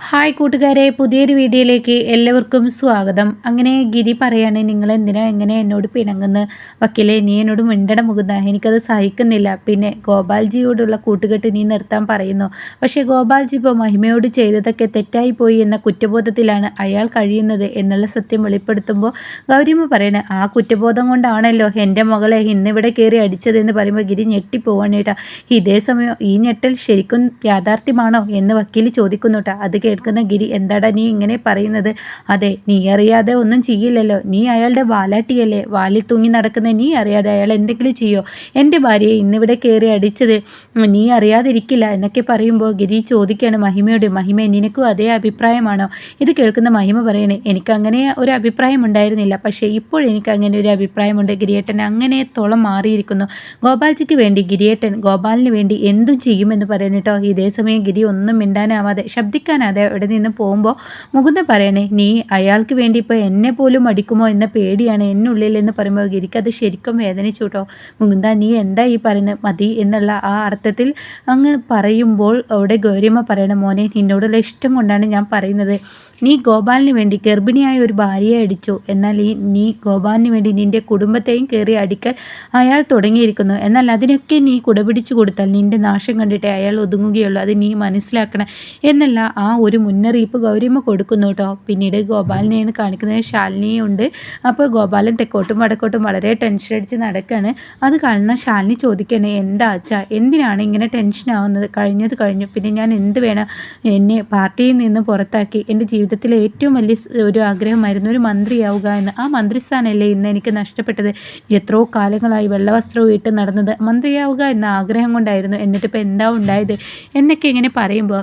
Hi കൂട്ടുകാരെ പുതിയൊരു വീഡിയോയിലേക്ക് എല്ലാവർക്കും സ്വാഗതം. അങ്ങനെ ഗിരി പറയാണ് നിങ്ങൾ എന്തിനാ എങ്ങനെ എന്നോട് പിണങ്ങുന്ന? വക്കീലെ നീ എന്നോട് മിണ്ടട മുകുന്ന എനിക്കത് സഹിക്കുന്നില്ല. പിന്നെ ഗോപാൽജിയോടുള്ള കൂട്ടുകെട്ട് നീ നിർത്താൻ പറയുന്നു. പക്ഷേ ഗോപാൽജി ഇപ്പോൾ മഹിമയോട് ചെയ്തതൊക്കെ തെറ്റായി പോയി എന്ന കുറ്റബോധത്തിലാണ് അയാൾ കഴിയുന്നത് എന്നുള്ള സത്യം വെളിപ്പെടുത്തുമ്പോൾ ഗൗരിമ പറയണേ ആ കുറ്റബോധം കൊണ്ടാണല്ലോ എന്റെ മകളെ ഇന്നിവിടെ കയറി അടിച്ചതെന്ന് പറയുമ്പോൾ ഗിരി ഞെട്ടിപ്പോവാണ് കേട്ടോ. ഇതേ സമയം ഈ ഞെട്ടൽ ശരിക്കും യാഥാർത്ഥ്യമാണോ? എന്ന് വക്കീൽ ചോദിക്കുന്നു കേട്ടോ. അത് കേൾക്കുന്ന ഗിരി എന്താടാ നീ ഇങ്ങനെ പറയുന്നത്? അതെ നീ അറിയാതെ ഒന്നും ചെയ്യില്ലല്ലോ. നീ അയാളുടെ വാലാട്ടിയല്ലേ? വാലിൽ തൂങ്ങി നടക്കുന്ന നീ അറിയാതെ അയാൾ എന്തെങ്കിലും ചെയ്യോ? എന്റെ ഭാര്യയെ ഇന്നിവിടെ കയറി അടിച്ചത് നീ അറിയാതിരിക്കില്ല എന്നൊക്കെ പറയുമ്പോൾ ഗിരി ചോദിക്കുകയാണ് മഹിമയോട്. മഹിമ നിനക്കും അതേ അഭിപ്രായമാണോ? ഇത് കേൾക്കുന്ന മഹിമ പറയണേ എനിക്കങ്ങനെ ഒരു അഭിപ്രായം ഉണ്ടായിരുന്നില്ല. പക്ഷേ ഇപ്പോൾ എനിക്ക് അങ്ങനെ ഒരു അഭിപ്രായമുണ്ട് ഗിരിയേട്ടൻ. അങ്ങനെ തോളം മാറിയിരിക്കുന്നു. ഗോപാൽജിക്ക് വേണ്ടി ഗിരിയേട്ടൻ ഗോപാലിന് വേണ്ടി എന്തും ചെയ്യുമെന്ന് പറയുന്നിട്ടോ ഇതേ സമയം ഗിരി ഒന്നും മിണ്ടാനാവാതെ ശബ്ദിക്കാനാതെ അതെ അവിടെ നിന്ന് പോകുമ്പോൾ മുകുന്ദൻ പറയണേ നീ അയാൾക്ക് വേണ്ടി ഇപ്പോൾ എന്നെ പോലും അടിക്കുമോ എന്ന പേടിയാണ് എന്നുള്ളിൽ എന്ന് പറയുമ്പോൾ ഗിരിക്കത് ശരിക്കും വേദനിച്ചു കേട്ടോ. മുകുന്ദ നീ എന്താ ഈ പറയുന്നത് മതി എന്നുള്ള ആ അർത്ഥത്തിൽ അങ്ങ് പറയുമ്പോൾ അവിടെ ഗൗരിയമ്മ പറയണ മോനെ നിന്നോടുള്ള ഇഷ്ടം കൊണ്ടാണ് ഞാൻ പറയുന്നത്. നീ ഗോപാലിന് വേണ്ടി ഗർഭിണിയായ ഒരു ഭാര്യയെ അടിച്ചു. എന്നാൽ ഈ നീ ഗോപാലിന് വേണ്ടി നിന്റെ കുടുംബത്തെയും കയറി അടിക്കാൻ അയാൾ തുടങ്ങിയിരിക്കുന്നു. എന്നാൽ അതിനൊക്കെ നീ കുടപിടിച്ചു കൊടുത്താൽ നിന്റെ നാശം കണ്ടിട്ട് അയാൾ ഒതുങ്ങുകയുള്ളൂ. അത് നീ മനസ്സിലാക്കണം. എന്നല്ല ആ ഒരു മുന്നറിയിപ്പ് ഗൗരിമ കൊടുക്കുന്നു കേട്ടോ. പിന്നീട് ഗോപാലിനെയാണ് കാണിക്കുന്നത് ശാലിനിയും ഉണ്ട്. അപ്പോൾ ഗോപാലൻ തെക്കോട്ടും വടക്കോട്ടും വളരെ ടെൻഷൻ അടിച്ച് നടക്കുകയാണ് അത് കാണുന്ന ശാലിനി ചോദിക്കണേ എന്താ അച്ഛാ എന്തിനാണ് ഇങ്ങനെ ടെൻഷൻ ആവുന്നത്? കഴിഞ്ഞത് കഴിഞ്ഞു. പിന്നെ ഞാൻ എന്ത് വേണം? എന്നെ പാർട്ടിയിൽ നിന്ന് പുറത്താക്കി. എന്റെ ജീവിതം ജീവിതത്തിലെ ഏറ്റവും വലിയ ഒരു ആഗ്രഹമായിരുന്നു ഒരു മന്ത്രിയാവുക എന്ന്. ആ മന്ത്രിസ്ഥാനമല്ലേ ഇന്ന് എനിക്ക് നഷ്ടപ്പെട്ടത്. എത്രയോ കാലങ്ങളായി വെള്ളവസ്ത്രവും ഇട്ട് നടന്നത് മന്ത്രിയാവുക എന്ന ആഗ്രഹം കൊണ്ടായിരുന്നു. എന്നിട്ടിപ്പോൾ എന്താ ഉണ്ടായത്? എന്നൊക്കെ ഇങ്ങനെ പറയുമ്പോൾ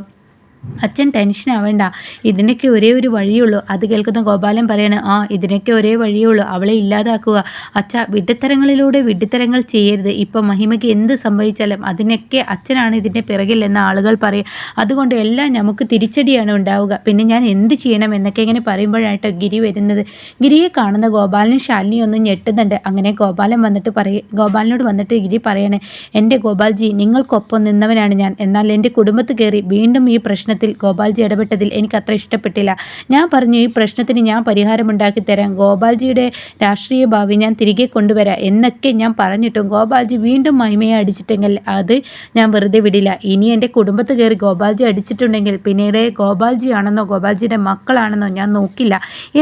അച്ഛൻ ടെൻഷൻ ആവേണ്ട. ഇതിനൊക്കെ ഒരേ ഒരു വഴിയുള്ളൂ. അത് കേൾക്കുന്ന ഗോപാലൻ പറയണ ആ ഇതിനൊക്കെ ഒരേ വഴിയുള്ളൂ. അവളെ ഇല്ലാതാക്കുക. അച്ഛ വിഡ്ഢിത്തരങ്ങളിലൂടെ വിഡ്ഢിത്തരങ്ങൾ ചെയ്യരുത്. ഇപ്പം മഹിമയ്ക്ക് എന്ത് സംഭവിച്ചാലും അതിനൊക്കെ അച്ഛനാണ് ഇതിന്റെ പിറകിൽ എന്ന ആളുകൾ പറയും. അതുകൊണ്ട് എല്ലാം നമുക്ക് തിരിച്ചടിയാണ് ഉണ്ടാവുക. പിന്നെ ഞാൻ എന്ത് ചെയ്യണം എന്നൊക്കെ ഇങ്ങനെ പറയുമ്പോഴായിട്ട് ഗിരി വരുന്നത്. ഗിരിയെ കാണുന്ന ഗോപാലനും ശാലിനി ഒന്നും ഞെട്ടുന്നുണ്ട്. അങ്ങനെ ഗോപാലൻ വന്നിട്ട് പറയ ഗോപാലിനോട് വന്നിട്ട് ഗിരി പറയണേ എന്റെ ഗോപാൽജി നിങ്ങൾക്കൊപ്പം നിന്നവനാണ് ഞാൻ. എന്നാൽ എന്റെ കുടുംബത്ത് കയറി വീണ്ടും ഈ പ്രശ്നം പ്രശ്നത്തിൽ ഗോപാൽജി ഇടപെട്ടതിൽ എനിക്ക് അത്ര ഇഷ്ടപ്പെട്ടില്ല. ഞാൻ പറഞ്ഞു ഈ പ്രശ്നത്തിന് ഞാൻ പരിഹാരമുണ്ടാക്കി തരാം. ഗോപാൽജിയുടെ രാഷ്ട്രീയ ഭാവി ഞാൻ തിരികെ കൊണ്ടുവരാം എന്നൊക്കെ ഞാൻ പറഞ്ഞിട്ടും ഗോപാൽജി വീണ്ടും മഹിമയെ അടിച്ചിട്ടെങ്കിൽ അത് ഞാൻ വെറുതെ വിടില്ല. ഇനി എന്റെ കുടുംബത്ത് കയറി ഗോപാൽജി അടിച്ചിട്ടുണ്ടെങ്കിൽ പിന്നീട് ഗോപാൽജി ആണെന്നോ ഗോപാൽജിയുടെ മക്കളാണെന്നോ ഞാൻ നോക്കില്ല.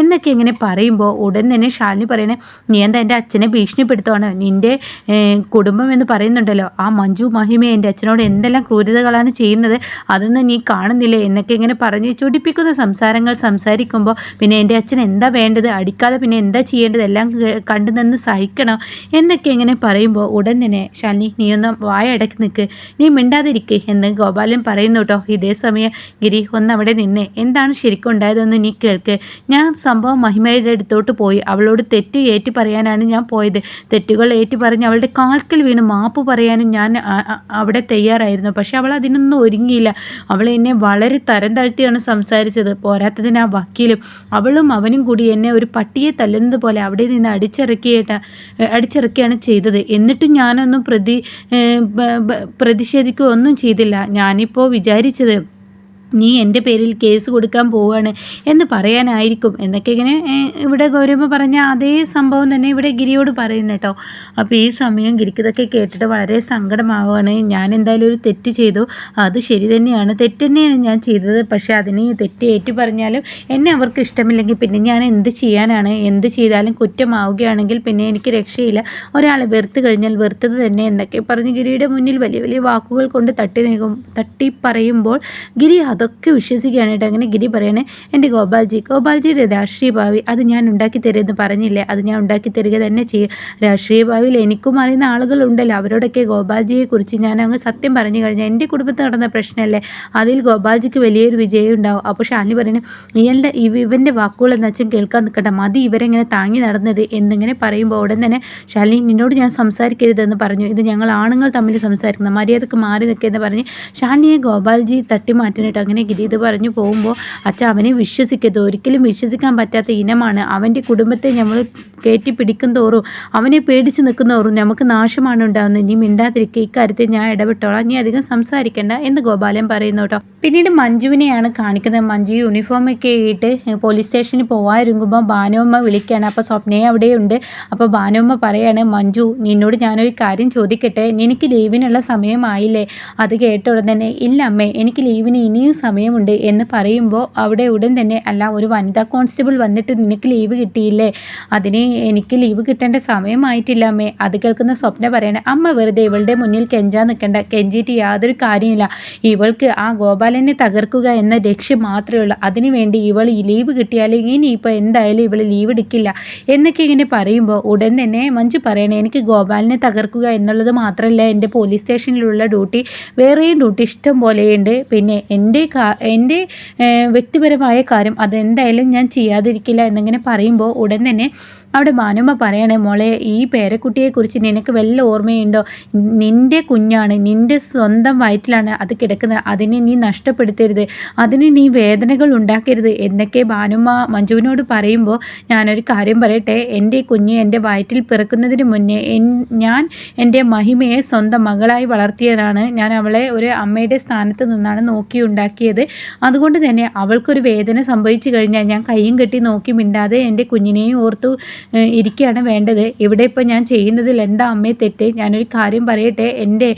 എന്നൊക്കെ ഇങ്ങനെ പറയുമ്പോൾ ഉടൻ തന്നെ ശാലിനി പറയണേ നീ എന്താ എന്റെ അച്ഛനെ ഭീഷണിപ്പെടുത്തുവാണ്? നിന്റെ കുടുംബം എന്ന് പറയുന്നുണ്ടല്ലോ. ആ മഞ്ജു മഹിമ എന്റെ അച്ഛനോട് എന്തെല്ലാം ക്രൂരതകളാണ് ചെയ്യുന്നത്? അതൊന്നും നീ കാണുന്നില്ല. കാണുന്നില്ലേ എന്നൊക്കെ ഇങ്ങനെ പറഞ്ഞ് ചൊടിപ്പിക്കുന്ന സംസാരങ്ങൾ സംസാരിക്കുമ്പോൾ പിന്നെ എന്റെ അച്ഛൻ എന്താ വേണ്ടത്? അടിക്കാതെ പിന്നെ എന്താ ചെയ്യേണ്ടത്? എല്ലാം കണ്ടു നിന്ന് സഹിക്കണം എന്നൊക്കെ ഇങ്ങനെ പറയുമ്പോൾ ഉടൻ തന്നെ ഷാനി നീ ഒന്ന് വായ അടക്കി നിൽക്ക് നീ മിണ്ടാതിരിക്കേ എന്ന് ഗോപാലൻ പറയുന്നു കേട്ടോ. ഇതേ സമയം ഗിരി ഒന്ന് അവിടെ നിന്ന്. എന്താണ് ശരിക്കും ഉണ്ടായതെന്ന് നീ കേൾക്ക്. ഞാൻ സംഭവം മഹിമയുടെ അടുത്തോട്ട് പോയി. അവളോട് തെറ്റ് ഏറ്റു പറയാനാണ് ഞാൻ പോയത്. തെറ്റുകൾ ഏറ്റു പറഞ്ഞ് അവളുടെ കാൽക്കൽ വീണ് മാപ്പ് പറയാനും ഞാൻ അവിടെ തയ്യാറായിരുന്നു. പക്ഷെ അവൾ അതിനൊന്നും ഒരുങ്ങിയില്ല. അവൾ എന്നെ വളരെ തരം താഴ്ത്തിയാണ് സംസാരിച്ചത്. പോരാത്തതിന് ആ വക്കീലും അവളും അവനും കൂടി എന്നെ ഒരു പട്ടിയെ തല്ലുന്നത് പോലെ അവിടെ നിന്ന് അടിച്ചിറക്കിയിട്ട് അടിച്ചിറക്കിയാണ് ചെയ്തത്. എന്നിട്ടും ഞാനൊന്നും പ്രതി പ്രതിഷേധിക്കുകയോ ഒന്നും ചെയ്തില്ല. ഞാനിപ്പോൾ വിചാരിച്ചത് നീ എന്റെ പേരിൽ കേസ് കൊടുക്കാൻ പോവുകയാണ് എന്ന് പറയാനായിരിക്കും. എന്നൊക്കെ ഇങ്ങനെ ഇവിടെ ഗൗരവ പറഞ്ഞ അതേ സംഭവം തന്നെ ഇവിടെ ഗിരിയോട് പറയുന്നു കേട്ടോ. അപ്പോൾ ഈ സമയം ഗിരിക്ക് ഇതൊക്കെ കേട്ടിട്ട് വളരെ സങ്കടമാവുകയാണ്. ഞാൻ എന്തായാലും ഒരു തെറ്റ് ചെയ്തു. അത് ശരി തന്നെയാണ്. തെറ്റ് തന്നെയാണ് ഞാൻ ചെയ്തത്. പക്ഷേ അതിന് തെറ്റ് ഏറ്റു പറഞ്ഞാലും എന്നെ അവർക്ക് ഇഷ്ടമില്ലെങ്കിൽ പിന്നെ ഞാൻ എന്ത് ചെയ്യാനാണ്? എന്ത് ചെയ്താലും കുറ്റമാവുകയാണെങ്കിൽ പിന്നെ എനിക്ക് രക്ഷയില്ല. ഒരാളെ വെറുത്ത് കഴിഞ്ഞാൽ വെറുത്തത് തന്നെ എന്നൊക്കെ പറഞ്ഞ് ഗിരിയുടെ മുന്നിൽ വലിയ വലിയ വാക്കുകൾ കൊണ്ട് തട്ടി നീക്കും തട്ടി പറയുമ്പോൾ ഗിരി അത് അതൊക്കെ വിശ്വസിക്കുകയാണ് കേട്ടോ. അങ്ങനെ ഗിരി പറയണേ എന്റെ ഗോപാൽജി ഗോപാൽജിയുടെ രാഷ്ട്രീയ ഭാവി അത് ഞാൻ ഉണ്ടാക്കി തരുമെന്ന് പറഞ്ഞില്ലേ? അത് ഞാൻ ഉണ്ടാക്കി തരിക തന്നെ ചെയ്യും. രാഷ്ട്രീയ ഭാവിയിൽ എനിക്കും അറിയുന്ന ആളുകളുണ്ടല്ലോ. അവരോടൊക്കെ ഗോപാൽജിയെക്കുറിച്ച് ഞാൻ അങ്ങ് സത്യം പറഞ്ഞു കഴിഞ്ഞാൽ എന്റെ കുടുംബത്തിൽ നടന്ന പ്രശ്നമല്ലേ? അതിൽ ഗോപാൽജിക്ക് വലിയൊരു വിജയം ഉണ്ടാവും. അപ്പോൾ ഷാനി പറയണേ ഇയാളുടെ ഇവന്റെ വാക്കുകൾ എന്ന് വെച്ചാൽ കേൾക്കാൻ നിൽക്കട്ടെ മതി ഇവരെങ്ങനെ താങ്ങി നടന്നത്? എന്നിങ്ങനെ പറയുമ്പോൾ ഉടൻ തന്നെ ഷാലിനി നിന്നോട് ഞാൻ സംസാരിക്കരുതെന്ന് പറഞ്ഞു. ഇത് ഞങ്ങൾ ആണുങ്ങൾ തമ്മിൽ സംസാരിക്കുന്ന. മര്യാദയ്ക്ക് മാറി നിൽക്കുക എന്ന് പറഞ്ഞ് ഷാനിയെ ഗോപാൽജി തട്ടി മാറ്റാനായിട്ട് അങ്ങനെ ഗിരി ഗിരീത് പറഞ്ഞു പോകുമ്പോൾ അച്ഛൻ അവനെ വിശ്വസിക്കരുത്. ഒരിക്കലും വിശ്വസിക്കാൻ പറ്റാത്ത ഇനമാണ്. അവന്റെ കുടുംബത്തെ നമ്മൾ കയറ്റി പിടിക്കും തോറും അവനെ പേടിച്ച് നിൽക്കുന്നതോറും നമുക്ക് നാശമാണ് ഉണ്ടാകുന്നത് ഇനി മിണ്ടാതിരിക്കുക ഇക്കാര്യത്തിൽ ഞാൻ ഇടപെട്ടോളാം. നീ അധികം സംസാരിക്കണ്ട എന്ന് ഗോപാലൻ പറയുന്നു കേട്ടോ. പിന്നീട് മഞ്ജുവിനെയാണ് കാണിക്കുന്നത്. മഞ്ജു യൂണിഫോമൊക്കെ ഇട്ട് പോലീസ് സ്റ്റേഷനിൽ പോകാതിരുമ്പോൾ ഭാനുമ്മ വിളിക്കുകയാണ്. അപ്പോൾ സ്വപ്നയെ അവിടെയുണ്ട്. അപ്പോൾ ഭാനുമ്മ പറയാണ് മഞ്ജു നിന്നോട് ഞാനൊരു കാര്യം ചോദിക്കട്ടെ? എനിക്ക് ലീവിനുള്ള സമയമായില്ലേ? അത് കേട്ട ഉടൻ തന്നെ ഇല്ല അമ്മേ എനിക്ക് ലീവിന് ഇനിയും സമയമുണ്ട് എന്ന് പറയുമ്പോൾ അവിടെ ഉടൻ തന്നെ അല്ല ഒരു വനിതാ കോൺസ്റ്റബിൾ വന്നിട്ട് നിനക്ക് ലീവ് കിട്ടിയില്ലേ? അതിന് എനിക്ക് ലീവ് കിട്ടേണ്ട സമയമായിട്ടില്ല അമ്മേ. അത് കേൾക്കുന്ന സ്വപ്ന പറയണേ അമ്മ വെറുതെ ഇവളുടെ മുന്നിൽ കെഞ്ചാൻ നിൽക്കണ്ട. കെഞ്ചിയിട്ട് യാതൊരു കാര്യമില്ല ഇവൾക്ക് ആ ഗോപാലനെ തകർക്കുക എന്ന ലക്ഷ്യം മാത്രമേ ഉള്ളൂ. അതിനുവേണ്ടി ഇവൾ ഈ ലീവ് ഇനി ഇനിയിപ്പോൾ എന്തായാലും ഇവൾ ലീവ് എടുക്കില്ല. എന്നൊക്കെ ഇങ്ങനെ പറയുമ്പോൾ ഉടൻ തന്നെ മഞ്ജു പറയണേ എനിക്ക് ഗോപാലിനെ തകർക്കുക എന്നുള്ളത് മാത്രമല്ല എന്റെ പോലീസ് സ്റ്റേഷനിലുള്ള ഡ്യൂട്ടി വേറെയും ഡ്യൂട്ടി ഇഷ്ടം പോലെയുണ്ട്. പിന്നെ എന്റെ എന്റെ വ്യക്തിപരമായ കാര്യം അതെന്തായാലും ഞാൻ ചെയ്യാതിരിക്കില്ല എന്നിങ്ങനെ പറയുമ്പോൾ ഉടൻ തന്നെ അവിടെ ഭാനുമ്മ പറയണേ മോളെ ഈ പേരക്കുട്ടിയെക്കുറിച്ച് നിനക്ക് വല്ല ഓർമ്മയുണ്ടോ? നിന്റെ കുഞ്ഞാണ് നിന്റെ സ്വന്തം വയറ്റിലാണ് അത് കിടക്കുന്നത്. അതിനെ നീ നഷ്ടപ്പെടുത്തരുത്. അതിന് നീ വേദനകൾ ഉണ്ടാക്കരുത്. എന്നൊക്കെ ഭാനുമ്മ മഞ്ജുവിനോട് പറയുമ്പോൾ ഞാനൊരു കാര്യം പറയട്ടെ എന്റെ കുഞ്ഞ് എന്റെ വയറ്റിൽ പിറക്കുന്നതിന് മുന്നേ ഞാൻ എന്റെ മഹിമയെ സ്വന്തം മകളായി വളർത്തിയതാണ്. ഞാൻ അവളെ ഒരു അമ്മയുടെ സ്ഥാനത്ത് നിന്നാണ് നോക്കി ഉണ്ടാക്കിയത്. അതുകൊണ്ട് തന്നെ അവൾക്കൊരു വേദന സംഭവിച്ചു കഴിഞ്ഞാൽ ഞാൻ കൈയും കെട്ടി നോക്കി മിണ്ടാതെ എന്റെ കുഞ്ഞിനെയും ഓർത്തു ഇരിക്കുകയാണ് വേണ്ടത്. ഇവിടെ ഇപ്പോൾ ഞാൻ ചെയ്യുന്നതിൽ എന്താ അമ്മയെ തെറ്റ്? ഞാനൊരു കാര്യം പറയട്ടെ. എന്റെ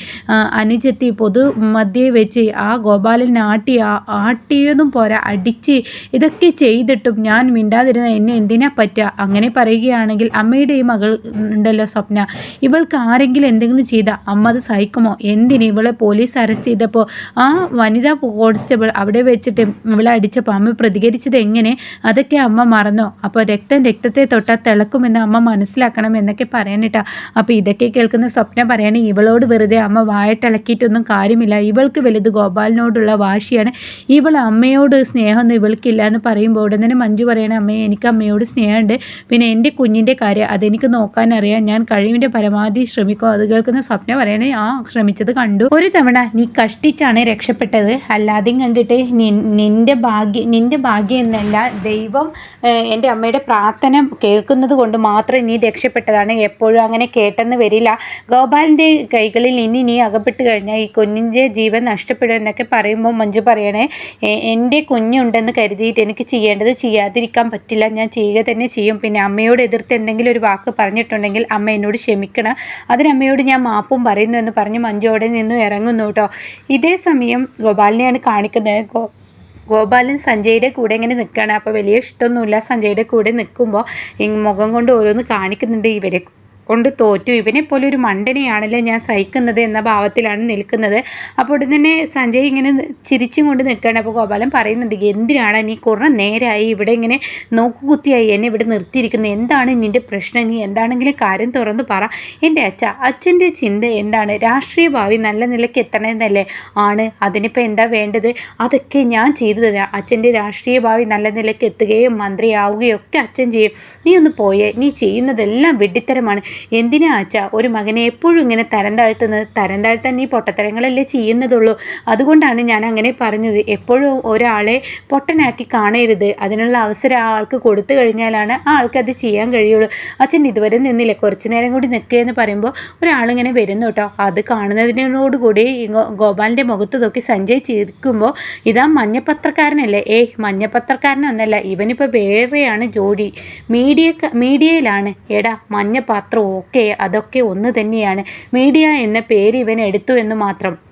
അനുജത്തി പൊതു മധ്യേ വെച്ച് ആ ഗോപാലൻ ആട്ടി ആട്ടിയതും പോരാ അടിച്ച് ഇതൊക്കെ ചെയ്തിട്ടും ഞാൻ മിണ്ടാതിരുന്ന എന്നെ എന്തിനാ പറ്റുക അങ്ങനെ പറയുകയാണെങ്കിൽ അമ്മയുടെ ഈ മകൾ ഉണ്ടല്ലോ സ്വപ്ന. ഇവൾക്ക് ആരെങ്കിലും എന്തെങ്കിലും ചെയ്ത അമ്മ അത് സഹിക്കുമോ? എന്തിന് ഇവളെ പോലീസ് അറസ്റ്റ് ചെയ്തപ്പോൾ ആ വനിതാ കോൺസ്റ്റബിൾ അവിടെ വെച്ചിട്ട് ഇവളെ അടിച്ചപ്പോൾ അമ്മ പ്രതികരിച്ചത് എങ്ങനെ? അതൊക്കെ അമ്മ മറന്നോ? അപ്പോൾ രക്തം രക്തത്തെ തൊട്ടാൽ തിളക്കുമെന്ന് അമ്മ മനസ്സിലാക്കണം എന്നൊക്കെ പറയാനിട്ടാ. അപ്പോൾ ഇതൊക്കെ കേൾക്കുന്ന സ്വപ്നം പറയാണ് ഇവളോട് വെറുതെ അമ്മ വായട്ടിളക്കിയിട്ടൊന്നും കാര്യമില്ല. ഇവൾക്ക് വലുത് ഗോപാലിനോടുള്ള വാശിയാണ്. ഇവൾ അമ്മയോട് സ്നേഹമൊന്നും ഇവൾക്കില്ല എന്ന് പറയുമ്പോൾ ഉടൻ തന്നെ മഞ്ജു പറയണേ അമ്മയെ എനിക്ക് അമ്മയോട് സ്നേഹമുണ്ട്. പിന്നെ എന്റെ കുഞ്ഞിന്റെ കാര്യം അതെനിക്ക് നോക്കാൻ അറിയാം ഞാൻ കഴിവിന്റെ പരമാവധി ശ്രമിക്കും. അത് കേൾക്കുന്ന സ്വപ്നം പറയണേ ആ ശ്രമിച്ചത് കണ്ടു. ഒരു തവണ നീ കഷ്ടിച്ചാണ് രക്ഷപ്പെട്ടത്. അല്ലാതെയും കണ്ടിട്ട് നിന്റെ ഭാഗ്യം നിന്റെ ഭാഗ്യം എന്നല്ല ദൈവം എന്റെ അമ്മയുടെ പ്രാർത്ഥന കേൾക്കുന്നത് കൊണ്ട് മാത്രം നീ രക്ഷപ്പെട്ടതാണ്. എപ്പോഴും അങ്ങനെ കേട്ടെന്ന് വരില്ല. ഗോപാലിന്റെ കൈകളിൽ ഇനി നീ അകപ്പെട്ട് കഴിഞ്ഞാൽ ഈ കുഞ്ഞിന്റെ ജീവൻ നഷ്ടപ്പെടും എന്നൊക്കെ പറയുമ്പോൾ മഞ്ജു പറയണേ എന്റെ കുഞ്ഞുണ്ടെന്ന് കരുതിയിട്ട് എനിക്ക് ചെയ്യേണ്ടത് ചെയ്യാതിരിക്കാൻ പറ്റില്ല. ഞാൻ ചെയ്യുക തന്നെ ചെയ്യും. പിന്നെ അമ്മയോട് എതിർത്ത് എന്തെങ്കിലും ഒരു വാക്ക് പറഞ്ഞിട്ടുണ്ടെങ്കിൽ അമ്മ എന്നോട് ക്ഷമിക്കണം. അതിനമ്മയോട് ഞാൻ മാപ്പും പറയുന്നു എന്ന് പറഞ്ഞ് മഞ്ജു അവിടെ നിന്നും ഇറങ്ങുന്നു കേട്ടോ. ഇതേ സമയം ഗോപാലിനെയാണ് കാണിക്കുന്നത്. ഗോപാലൻ സഞ്ജയുടെ കൂടെ ഇങ്ങനെ നിൽക്കുകയാണ്. അപ്പോൾ വലിയ ഇഷ്ടമൊന്നുമില്ല. സഞ്ജയുടെ കൂടെ നിൽക്കുമ്പോൾ മുഖം കൊണ്ട് ഓരോന്ന് കാണിക്കുന്നുണ്ട് ഇവരെ. കൊണ്ട് തോറ്റു. ഇവനെ പോലെ ഒരു മണ്ടനെയാണല്ലോ ഞാൻ സഹിക്കുന്നത് എന്ന ഭാവത്തിലാണ് നിൽക്കുന്നത്. അപ്പോൾ ഉടൻ തന്നെ സഞ്ജയ് ഇങ്ങനെ ചിരിച്ചും കൊണ്ട് നിൽക്കുകയാണ്. അപ്പോൾ ഗോപാലൻ പറയുന്നുണ്ട് എന്തിനാണ് നീ കുറേ നേരമായി ഇവിടെ ഇങ്ങനെ നോക്കുകുത്തിയായി എന്നെ ഇവിടെ നിർത്തിയിരിക്കുന്നത്? എന്താണ് നിന്റെ പ്രശ്നം? നീ എന്താണെങ്കിലും കാര്യം തുറന്ന് പറ. എന്റെ അച്ഛ അച്ഛന്റെ ചിന്ത എന്താണ്? രാഷ്ട്രീയ ഭാവി നല്ല നിലയ്ക്ക് എത്തണമെന്നല്ലേ? ആണ്. അതിനിപ്പോൾ എന്താ വേണ്ടത്? അതൊക്കെ ഞാൻ ചെയ്തു തരാം അച്ഛന്റെ രാഷ്ട്രീയ ഭാവി നല്ല നിലയ്ക്ക് എത്തുകയും മന്ത്രിയാവുകയും ഒക്കെ അച്ഛൻ ചെയ്യും. നീ ഒന്ന് പോയേ. നീ ചെയ്യുന്നതെല്ലാം വെഡിത്തരമാണ് എന്തിനാ അച്ഛ? ഒരു മകനെ എപ്പോഴും ഇങ്ങനെ തരം താഴ്ത്തുന്നത്? തരം താഴ്ത്താൻ ഈ പൊട്ടത്തരങ്ങളല്ലേ ചെയ്യുന്നതുള്ളൂ. അതുകൊണ്ടാണ് ഞാൻ അങ്ങനെ പറഞ്ഞത്. എപ്പോഴും ഒരാളെ പൊട്ടനാക്കി കാണരുത്. അതിനുള്ള അവസരം ആ ആൾക്ക് കൊടുത്തു കഴിഞ്ഞാലാണ് ആ ആൾക്ക് അത് ചെയ്യാൻ കഴിയുള്ളൂ. അച്ഛൻ ഇതുവരെ നിന്നില്ല. കുറച്ചു നേരം കൂടി നിൽക്കുക എന്ന് പറയുമ്പോൾ ഒരാളിങ്ങനെ വരുന്നു കേട്ടോ. അത് കാണുന്നതിനോടുകൂടി ഗോപാലിന്റെ മുഖത്ത് നോക്കി സഞ്ജയ് ചിരിക്കുമ്പോൾ ഇതാ മഞ്ഞപ്പത്രക്കാരനല്ലേ? ഏയ് മഞ്ഞപ്പത്രക്കാരനൊന്നല്ല. ഇവനിപ്പോൾ വേറെയാണ് ജോഡി മീഡിയ മീഡിയയിലാണ്. എടാ മഞ്ഞപത്രം ഓക്കെ അതൊക്കെ ഒന്ന് തന്നെയാണ്. മീഡിയ എന്ന പേര് ഇവൻ എടുത്തു എന്ന് മാത്രം.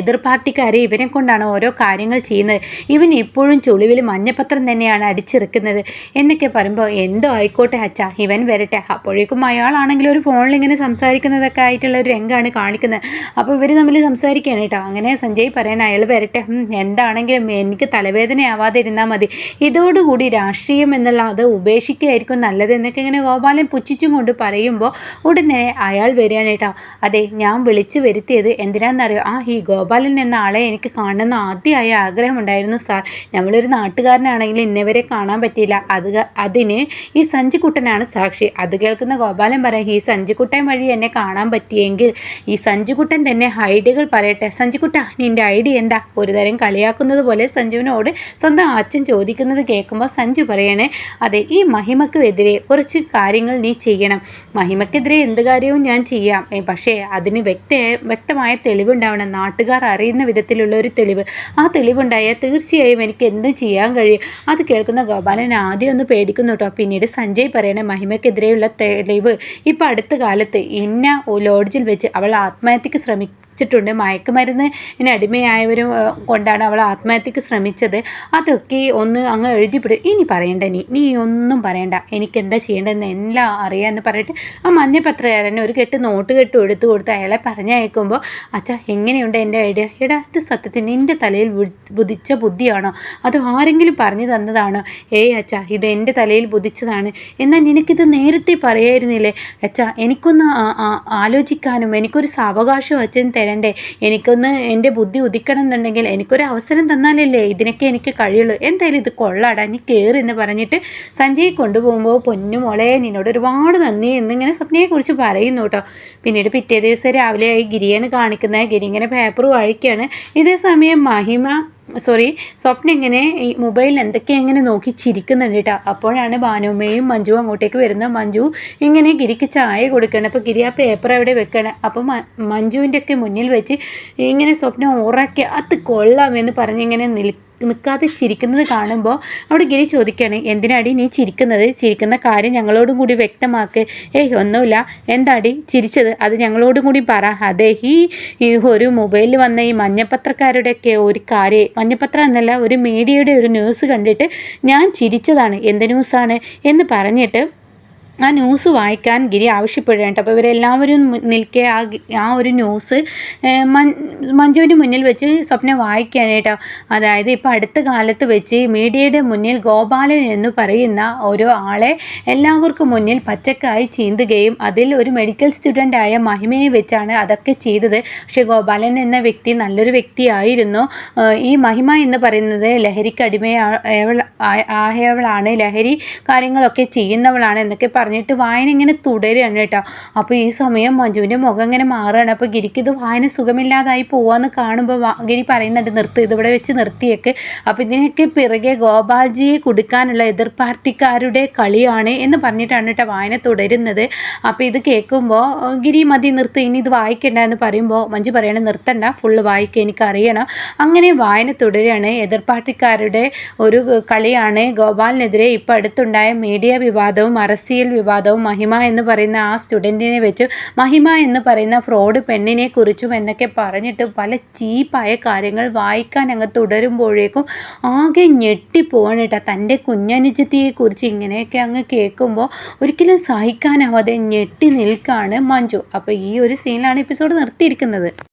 എതിർ പാർട്ടിക്കാരെ ഇവനെ കൊണ്ടാണ് ഓരോ കാര്യങ്ങൾ ചെയ്യുന്നത്. ഇവൻ എപ്പോഴും ചുളിവിൽ മഞ്ഞപ്പത്രം തന്നെയാണ് അടിച്ചിറക്കുന്നത്. എന്നൊക്കെ പറയുമ്പോൾ എന്തോ ആയിക്കോട്ടെ അച്ഛ ഇവൻ വരട്ടെ. അപ്പോഴേക്കും അയാളാണെങ്കിൽ ഒരു ഫോണിൽ ഇങ്ങനെ സംസാരിക്കുന്നതൊക്കെ ആയിട്ടുള്ള ഒരു രംഗമാണ് കാണിക്കുന്നത്. അപ്പോൾ ഇവർ തമ്മിൽ സംസാരിക്കുകയാണ് കേട്ടോ. അങ്ങനെ സഞ്ജയ് പറയാൻ അയാൾ വരട്ടെ. എന്താണെങ്കിലും എനിക്ക് തലവേദന ആവാതിരുന്നാൽ മതി. ഇതോടുകൂടി രാഷ്ട്രീയം എന്നുള്ള അത് ഉപേക്ഷിക്കുകയായിരിക്കും നല്ലത് എന്നൊക്കെ ഇങ്ങനെ ഗോപാലൻ പുച്ഛിച്ചും കൊണ്ട് പറയുമ്പോൾ ഉടനെ അയാൾ വരികയാണ് കേട്ടോ. അതെ ഞാൻ വിളിച്ചു വരുത്തിയത് എന്തിനാണെന്നറിയോ ആ ഈ ഗോപാലൻ എന്ന ആളെ എനിക്ക് കാണണമെന്ന് ആദ്യമായ ആഗ്രഹമുണ്ടായിരുന്നു സാർ. നമ്മളൊരു നാട്ടുകാരനാണെങ്കിൽ ഇന്നവരെ കാണാൻ പറ്റിയില്ല. അത് അതിന് ഈ സഞ്ജിക്കുട്ടനാണ് സാക്ഷി. അത് കേൾക്കുന്ന ഗോപാലൻ പറയാം ഈ സഞ്ജിക്കുട്ടൻ വഴി എന്നെ കാണാൻ പറ്റിയെങ്കിൽ ഈ സഞ്ജിക്കുട്ടൻ തന്നെ ഐഡിയകൾ പറയട്ടെ. സഞ്ജിക്കുട്ട നിന്റെ ഐഡിയ എന്താ? ഒരു തരം കളിയാക്കുന്നത് പോലെ സഞ്ജുവിനോട് സ്വന്തം അച്ഛൻ ചോദിക്കുന്നത് കേൾക്കുമ്പോൾ സഞ്ജു പറയണേ അതെ ഈ മഹിമക്കുമെതിരെ കുറച്ച് കാര്യങ്ങൾ നീ ചെയ്യണം. മഹിമക്കെതിരെ എന്ത് കാര്യവും ഞാൻ ചെയ്യാം. പക്ഷേ അതിന് വ്യക്ത വ്യക്തമായ തെളിവുണ്ടാവണം. നാട്ടുകാർ അറിയുന്ന വിധത്തിലുള്ള ഒരു തെളിവ്. ആ തെളിവുണ്ടായാൽ തീർച്ചയായും എനിക്ക് എന്തും ചെയ്യാൻ കഴിയും? അത് കേൾക്കുന്ന ഗോപാലൻ ആദ്യം ഒന്ന് പേടിക്കുന്നു കേട്ടോ. പിന്നീട് സഞ്ജയ് പറയണ മഹിമയ്ക്കെതിരെയുള്ള തെളിവ്. ഇപ്പം അടുത്ത കാലത്ത് ഇന്ന ലോഡ്ജിൽ വെച്ച് അവൾ ആത്മഹത്യക്ക് ശ്രമിക്കും വെച്ചിട്ടുണ്ട് മയക്കുമരുന്ന് അടിമയായവരും കൊണ്ടാണ് അവൾ ആത്മഹത്യക്ക് ശ്രമിച്ചത്. അതൊക്കെ ഒന്ന് അങ്ങ് എഴുതിപ്പെടും. ഇനി പറയണ്ട നീ. നീ ഒന്നും പറയണ്ട. എനിക്ക് എന്താ ചെയ്യേണ്ടതെന്ന് എല്ലാം അറിയാമെന്ന് പറഞ്ഞിട്ട് ആ മഞ്ഞപ്പത്രകാരൻ ഒരു കെട്ട് നോട്ട് കെട്ട് എടുത്തു കൊടുത്ത് അയാളെ പറഞ്ഞയക്കുമ്പോൾ അച്ഛാ എങ്ങനെയുണ്ട് എന്റെ ഐഡിയ? എടാ ഇത് സത്യത്തിന് നിന്റെ തലയിൽ ബുദ്ധിച്ച ബുദ്ധിയാണോ? അത് ആരെങ്കിലും പറഞ്ഞു തന്നതാണോ? ഏയ് അച്ഛാ ഇത് എന്റെ തലയിൽ ബുദ്ധിച്ചതാണ് എന്നാൽ നിനക്കിത് നേരത്തെ പറയായിരുന്നില്ലേ? അച്ഛാ എനിക്കൊന്ന് ആലോചിക്കാനും എനിക്കൊരു സാവകാശം അച്ഛൻ തരാൻ തരണ്ടേ എനിക്കൊന്ന് എന്റെ ബുദ്ധി ഉദിക്കണം എന്നുണ്ടെങ്കിൽ എനിക്കൊരു അവസരം തന്നാലല്ലേ ഇതിനൊക്കെ എനിക്ക് കഴിയുള്ളൂ. എന്തായാലും ഇത് കൊള്ളാടാ. നീ കയറി എന്ന് പറഞ്ഞിട്ട് സഞ്ജയ് കൊണ്ടുപോകുമ്പോൾ പൊന്നു മോളെ നിന്നോട് ഒരുപാട് നന്ദി എന്നിങ്ങനെ സ്വപ്നയെക്കുറിച്ച് പറയുന്നു കേട്ടോ. പിന്നീട് പിറ്റേ ദിവസം രാവിലെ ഗിരിയാണ് കാണിക്കുന്നത് ഗിരി ഇങ്ങനെ പേപ്പർ വായിക്കുകയാണ് ഇതേ സമയം മഹിമ സോറി സ്വപ്ന ഇങ്ങനെ ഈ മൊബൈലിൽ എന്തൊക്കെ ഇങ്ങനെ നോക്കി ചിരിക്കുന്നുണ്ട് കേട്ടോ അപ്പോഴാണ് ഭാനുമ്മയും മഞ്ജു അങ്ങോട്ടേക്ക് വരുന്നത്. മഞ്ജു ഇങ്ങനെ ഗിരിക്ക് ചായ കൊടുക്കണം അപ്പോൾ ഗിരി ആ പേപ്പർ അവിടെ വെക്കണം അപ്പോൾ മഞ്ജുവിന്റെ ഒക്കെ മുന്നിൽ വെച്ച് ഇങ്ങനെ സ്വപ്നം ഉറക്കി അത് കൊള്ളാമെന്ന് പറഞ്ഞ് ഇങ്ങനെ നിൽക്കും നിൽക്കാതെ ചിരിക്കുന്നത് കാണുമ്പോൾ അവിടെ ഗിരി ചോദിക്കുകയാണ് എന്തിനാടി നീ ചിരിക്കുന്നത്? ചിരിക്കുന്ന കാര്യം ഞങ്ങളോടും കൂടി വ്യക്തമാക്ക്. ഏയ് ഒന്നുമില്ല. എന്താടി ചിരിച്ചത്? അത് ഞങ്ങളോടും കൂടി പറ. അതെ ഈ ഈ ഒരു മൊബൈലിൽ വന്ന ഈ മഞ്ഞപ്പത്രക്കാരുടെയൊക്കെ ഒരു കാര്യം മഞ്ഞപ്പത്രം എന്നല്ല ഒരു മീഡിയയുടെ ഒരു ന്യൂസ് കണ്ടിട്ട് ഞാൻ ചിരിച്ചതാണ്. എന്ത് ന്യൂസാണ്? എന്ന് പറഞ്ഞിട്ട് ആ ന്യൂസ് വായിക്കാൻ ഗിരി ആവശ്യപ്പെടുകയാണ്. അപ്പോൾ ഇവരെല്ലാവരും നിൽക്കെ ആ ആ ഒരു ന്യൂസ് മഞ്ജുവിന്റെ മുന്നിൽ വെച്ച് സ്വപ്നം വായിക്കാനായിട്ട് അതായത് ഇപ്പോൾ അടുത്ത കാലത്ത് വെച്ച് മീഡിയയുടെ മുന്നിൽ ഗോപാലൻ എന്ന് പറയുന്ന ഒരു ആളെ എല്ലാവർക്കും മുന്നിൽ പച്ചക്കായി ചീന്തുകയും അതിൽ ഒരു മെഡിക്കൽ സ്റ്റുഡന്റായ മഹിമയെ വെച്ചാണ് അതൊക്കെ ചെയ്തത്. പക്ഷേ ഗോപാലൻ എന്ന വ്യക്തി നല്ലൊരു വ്യക്തിയായിരുന്നു. ഈ മഹിമ എന്ന് പറയുന്നത് ലഹരിക്ക് അടിമയായവളാണ് ലഹരി കാര്യങ്ങളൊക്കെ ചെയ്യുന്നവളാണ് എന്നൊക്കെ പറഞ്ഞു പറഞ്ഞിട്ട് വായന ഇങ്ങനെ തുടരുകയാണ് കേട്ടോ. അപ്പോൾ ഈ സമയം മഞ്ജുവിന്റെ മുഖം ഇങ്ങനെ മാറുകയാണ്. അപ്പോൾ ഗിരിക്ക് ഇത് വായന സുഖമില്ലാതായി പോവാന്ന് കാണുമ്പോൾ ഗിരി പറയുന്നുണ്ട് നിർത്തി ഇതിവിടെ വെച്ച് നിർത്തിയേക്ക്. അപ്പോൾ ഇതിനൊക്കെ പിറകെ ഗോപാൽജിയെ കൊടുക്കാനുള്ള എതിർ പാർട്ടിക്കാരുടെ കളിയാണ് എന്ന് പറഞ്ഞിട്ടാണ് കേട്ടോ വായന തുടരുന്നത്. അപ്പോൾ ഇത് കേൾക്കുമ്പോൾ ഗിരി മതി നിർത്തി ഇനി ഇത് വായിക്കണ്ട എന്ന് പറയുമ്പോൾ മഞ്ജു പറയണേ നിർത്തണ്ട ഫുള്ള് വായിക്കുക എനിക്കറിയണം. അങ്ങനെ വായന തുടരുകയാണ്. എതിർ പാർട്ടിക്കാരുടെ ഒരു കളിയാണ് ഗോപാലിനെതിരെ ഇപ്പോൾ അടുത്തുണ്ടായ മീഡിയ വിവാദവും അറസ്റ്റിയൽ വിവാദവും മഹിമ എന്ന് പറയുന്ന ആ സ്റ്റുഡന്റിനെ വെച്ച് മഹിമ എന്ന് പറയുന്ന ഫ്രോഡ് പെണ്ണിനെ കുറിച്ചും എന്നൊക്കെ പറഞ്ഞിട്ട് പല ചീപ്പായ കാര്യങ്ങൾ വായിക്കാൻ അങ്ങ് തുടരുമ്പോഴേക്കും ആകെ ഞെട്ടിപ്പോവാണ് കേട്ടോ തന്റെ കുഞ്ഞനുജത്തിയെക്കുറിച്ച് ഇങ്ങനെയൊക്കെ അങ്ങ് കേൾക്കുമ്പോൾ ഒരിക്കലും സഹിക്കാനാവാതെ ഞെട്ടി നിൽക്കാണ് മഞ്ജു. അപ്പോൾ ഈ ഒരു സീനിലാണ് എപ്പിസോഡ് നിർത്തിയിരിക്കുന്നത്.